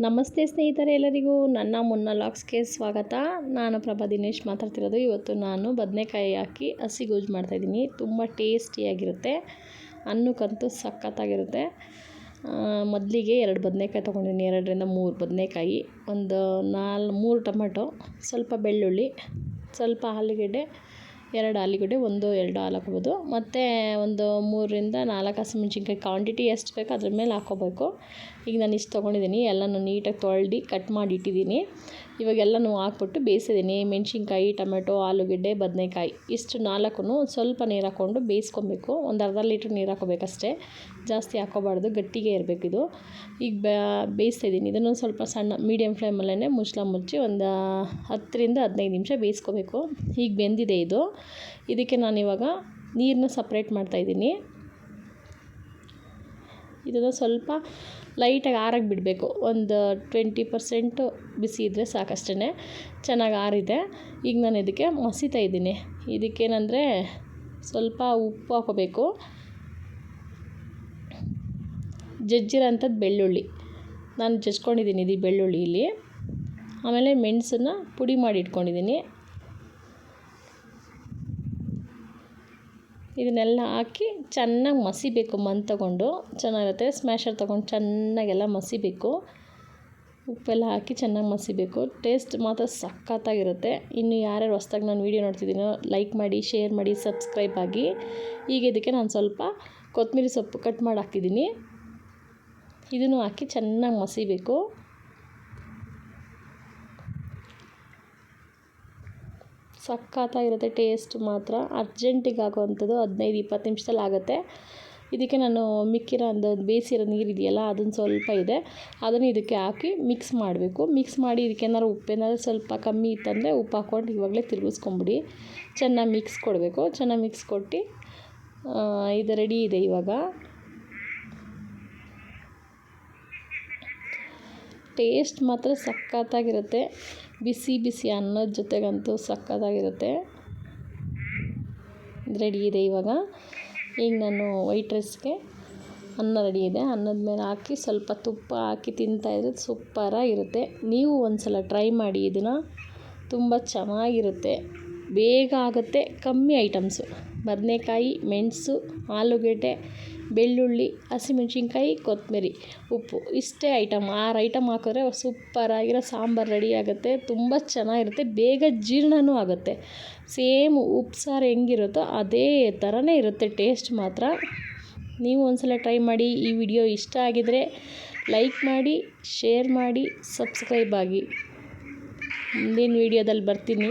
ನಮಸ್ತೆ ಸ್ನೇಹಿತರೆ ಎಲ್ಲರಿಗೂ ನನ್ನ ಮುನ್ನ ಲಾಕ್ಸ್ಗೆ ಸ್ವಾಗತ. ನಾನು ಪ್ರಭಾ ದಿನೇಶ್ ಮಾತಾಡ್ತಿರೋದು. ಇವತ್ತು ನಾನು ಬದನೆಕಾಯಿ ಹಾಕಿ ಹಸಿ ಗೊಜ್ಜು ಮಾಡ್ತಾಯಿದ್ದೀನಿ ತುಂಬ ಟೇಸ್ಟಿಯಾಗಿರುತ್ತೆ ಅನ್ನಕ್ಕಂತೂ ಸಖತ್ತಾಗಿರುತ್ತೆ. ಮೊದಲಿಗೆ ಎರಡು ಬದನೆಕಾಯಿ ತೊಗೊಂಡಿದ್ದೀನಿ. ಎರಡರಿಂದ ಮೂರು ಬದನೆಕಾಯಿ. ಒಂದು ನಾಲ್, ಮೂರು ಟೊಮೆಟೊ, ಸ್ವಲ್ಪ ಬೆಳ್ಳುಳ್ಳಿ, ಸ್ವಲ್ಪ ಆಲೂಗೆಡ್ಡೆ ಎರಡು ಆಲೂಗಡ್ಡೆ, ಒಂದು ಎರಡು ಹಾಲು ಹಾಕೋಬೋದು. ಮತ್ತು ಒಂದು ಮೂರರಿಂದ ನಾಲ್ಕು ಹಸಿಮೆಣ್ಸಿನ್ಕಾಯಿ ಕ್ವಾಂಟಿಟಿ ಎಷ್ಟು ಬೇಕೋ ಅದ್ರ ಮೇಲೆ ಹಾಕ್ಕೋಬೇಕು. ಈಗ ನಾನು ಇಷ್ಟು ತೊಗೊಂಡಿದ್ದೀನಿ ಎಲ್ಲನೂ ನೀಟಾಗಿ ತೊಳ್ದು ಕಟ್ ಮಾಡಿ ಇಟ್ಟಿದ್ದೀನಿ ಇವಾಗೆಲ್ಲನೂ ಹಾಕ್ಬಿಟ್ಟು ಬೇಯಿಸಿದ್ದೀನಿ ಮೆಣ್ಸಿನ್ಕಾಯಿ, ಟೊಮೆಟೊ, ಆಲೂಗಡ್ಡೆ, ಬದನೆಕಾಯಿ ಇಷ್ಟು ನಾಲ್ಕು ಸ್ವಲ್ಪ ನೀರು ಹಾಕ್ಕೊಂಡು ಬೇಯಿಸ್ಕೊಬೇಕು. ಒಂದು ಅರ್ಧ ಲೀಟ್ರ್ ನೀರು ಹಾಕೋಬೇಕಷ್ಟೇ ಜಾಸ್ತಿ ಹಾಕ್ಕೋಬಾರ್ದು. ಗಟ್ಟಿಗೆ ಇರಬೇಕು ಇದು. ಈಗ ಬೇಯಿಸ್ತಾ ಇದ್ದೀನಿ ಇದನ್ನು ಸ್ವಲ್ಪ ಸಣ್ಣ ಮೀಡಿಯಮ್ ಫ್ಲೇಮಲ್ಲೇ ಮುಚ್ಚಳ ಮುಚ್ಚಿ ಒಂದು ಹತ್ತರಿಂದ ಹದಿನೈದು ನಿಮಿಷ ಬೇಯಿಸ್ಕೋಬೇಕು. ಈಗ ಬೆಂದಿದೆ ಇದು. ಇದಕ್ಕೆ ನಾನಿವಾಗ ನೀರನ್ನ ಸಪ್ರೇಟ್ ಮಾಡ್ತಾಯಿದ್ದೀನಿ ಇದನ್ನು ಸ್ವಲ್ಪ ಲೈಟಾಗಿ ಆರಕ್ಕೆ ಬಿಡಬೇಕು. ಒಂದು ಟ್ವೆಂಟಿ ಪರ್ಸೆಂಟು ಬಿಸಿ ಇದ್ದರೆ ಸಾಕಷ್ಟೇ ಚೆನ್ನಾಗಿ ಆರಿದೆ. ಈಗ ನಾನು ಇದಕ್ಕೆ ಮಸಿತಾ ಇದ್ದೀನಿ. ಇದಕ್ಕೇನಂದರೆ ಸ್ವಲ್ಪ ಉಪ್ಪು ಹಾಕೋಬೇಕು. ಜಜ್ಜಿರೋಂಥದ್ದು ಬೆಳ್ಳುಳ್ಳಿ. ನಾನು ಜಜ್ಕೊಂಡಿದ್ದೀನಿ ಇದು ಬೆಳ್ಳುಳ್ಳಿ ಇಲ್ಲಿ. ಆಮೇಲೆ ಮೆಣಸನ್ನು ಪುಡಿ ಮಾಡಿ ಇಟ್ಕೊಂಡಿದ್ದೀನಿ. ಇದನ್ನೆಲ್ಲ ಹಾಕಿ ಚೆನ್ನಾಗಿ ಮಸಿಬೇಕು ಮಣ್ ತಗೊಂಡು. ಚೆನ್ನಾಗಿರುತ್ತೆ. ಸ್ಮ್ಯಾಷರ್ ತೊಗೊಂಡು ಚೆನ್ನಾಗೆಲ್ಲ ಮಸಿಬೇಕು. ಉಪ್ಪೆಲ್ಲ ಹಾಕಿ ಚೆನ್ನಾಗಿ ಮಸಿಬೇಕು. ಟೇಸ್ಟ್ ಮಾತ್ರ ಸಖತ್ತಾಗಿರುತ್ತೆ. ಇನ್ನು ಯಾರ್ಯಾರು ಹೊಸ್ದಾಗಿ ನಾನು ವೀಡಿಯೋ ನೋಡ್ತಿದ್ದೀನೋ ಲೈಕ್ ಮಾಡಿ ಶೇರ್ ಮಾಡಿ ಸಬ್ಸ್ಕ್ರೈಬ್ ಆಗಿ. ಈಗ ಇದಕ್ಕೆ ನಾನು ಸ್ವಲ್ಪ ಕೊತ್ತಂಬರಿ ಸೊಪ್ಪು ಕಟ್ ಮಾಡಿ ಹಾಕಿದ್ದೀನಿ. ಇದನ್ನು ಹಾಕಿ ಚೆನ್ನಾಗಿ ಮಸಿಬೇಕು. ಸಖತ್ತಾಗಿರುತ್ತೆ ಟೇಸ್ಟ್ ಮಾತ್ರ. ಅರ್ಜೆಂಟಿಗೆ ಆಗೋವಂಥದ್ದು ಹದಿನೈದು, ಇಪ್ಪತ್ತು ನಿಮಿಷದಲ್ಲಿ ಆಗುತ್ತೆ. ಇದಕ್ಕೆ ನಾನು ಮಿಕ್ಕಿರೋ ಒಂದು ಬೇಯಿಸಿರೋ ನೀರಿದೆಯಲ್ಲ ಅದನ್ನು ಸ್ವಲ್ಪ ಇದೆ. ಅದನ್ನು ಇದಕ್ಕೆ ಹಾಕಿ ಮಿಕ್ಸ್ ಮಾಡಬೇಕು. ಮಿಕ್ಸ್ ಮಾಡಿ ಇದಕ್ಕೇನಾದ್ರು ಉಪ್ಪೇನಾದ್ರು ಸ್ವಲ್ಪ ಕಮ್ಮಿ ಇತ್ತಂದರೆ ಉಪ್ಪು ಹಾಕ್ಕೊಂಡು ಇವಾಗಲೇ ತಿರುಗಿಸ್ಕೊಂಬಿಡಿ. ಚೆನ್ನಾಗಿ ಮಿಕ್ಸ್ ಕೊಡಬೇಕು. ಚೆನ್ನಾಗಿ ಮಿಕ್ಸ್ ಕೊಟ್ಟು ಇದು ರೆಡಿ ಇದೆ ಇವಾಗ. ಟೇಸ್ಟ್ ಮಾತ್ರ ಸಖತ್ತಾಗಿರುತ್ತೆ. ಬಿಸಿ ಬಿಸಿ ಅನ್ನದ ಜೊತೆಗಂತೂ ಸಕ್ಕತ್ತಾಗಿರುತ್ತೆ. ರೆಡಿ ಇದೆ ಇವಾಗ. ಈಗ ನಾನು ವೈಟ್ ರೈಸ್ಗೆ ಅನ್ನ ರೆಡಿ ಇದೆ. ಅನ್ನದ ಮೇಲೆ ಹಾಕಿ ಸ್ವಲ್ಪ ತುಪ್ಪ ಹಾಕಿ ತಿಂತಾಯಿದ್ರೆ ಸೂಪರಾಗಿರುತ್ತೆ. ನೀವು ಒಂದು ಸಲ ಟ್ರೈ ಮಾಡಿ, ಇದನ್ನು ತುಂಬ ಚೆನ್ನಾಗಿರುತ್ತೆ. ಬೇಗ ಆಗುತ್ತೆ. ಕಮ್ಮಿ ಐಟಮ್ಸು. ಬದನೇಕಾಯಿ, ಮೆಣಸು, ಆಲೂಗೆಡ್ಡೆ, ಬೆಳ್ಳುಳ್ಳಿ, ಹಸಿಮೆಣ್ಸಿನ್ಕಾಯಿ ಕೊತ್ತಂಬರಿ ಉಪ್ಪು. ಇಷ್ಟೇ ಐಟಮ್. ಆರು ಐಟಮ್ ಹಾಕಿದ್ರೆ ಸೂಪರಾಗಿರೋ ಸಾಂಬಾರು ರೆಡಿ ಆಗುತ್ತೆ. ತುಂಬ ಚೆನ್ನಾಗಿರುತ್ತೆ. ಬೇಗ ಜೀರ್ಣವೂ ಆಗುತ್ತೆ. ಸೇಮ್ ಉಪ್ಸಾರು ಸಾರು ಹೆಂಗಿರುತ್ತೋ ಅದೇ ಥರನೇ ಇರುತ್ತೆ. ಟೇಸ್ಟ್ ಮಾತ್ರ. ನೀವು ಒಂದ್ಸಲ ಟ್ರೈ ಮಾಡಿ. ಈ ವಿಡಿಯೋ ಇಷ್ಟ ಆಗಿದರೆ ಲೈಕ್ ಮಾಡಿ, ಶೇರ್ ಮಾಡಿ, ಸಬ್ಸ್ಕ್ರೈಬ್ ಆಗಿ. ಮುಂದಿನ ವಿಡಿಯೋದಲ್ಲಿ ಬರ್ತೀನಿ.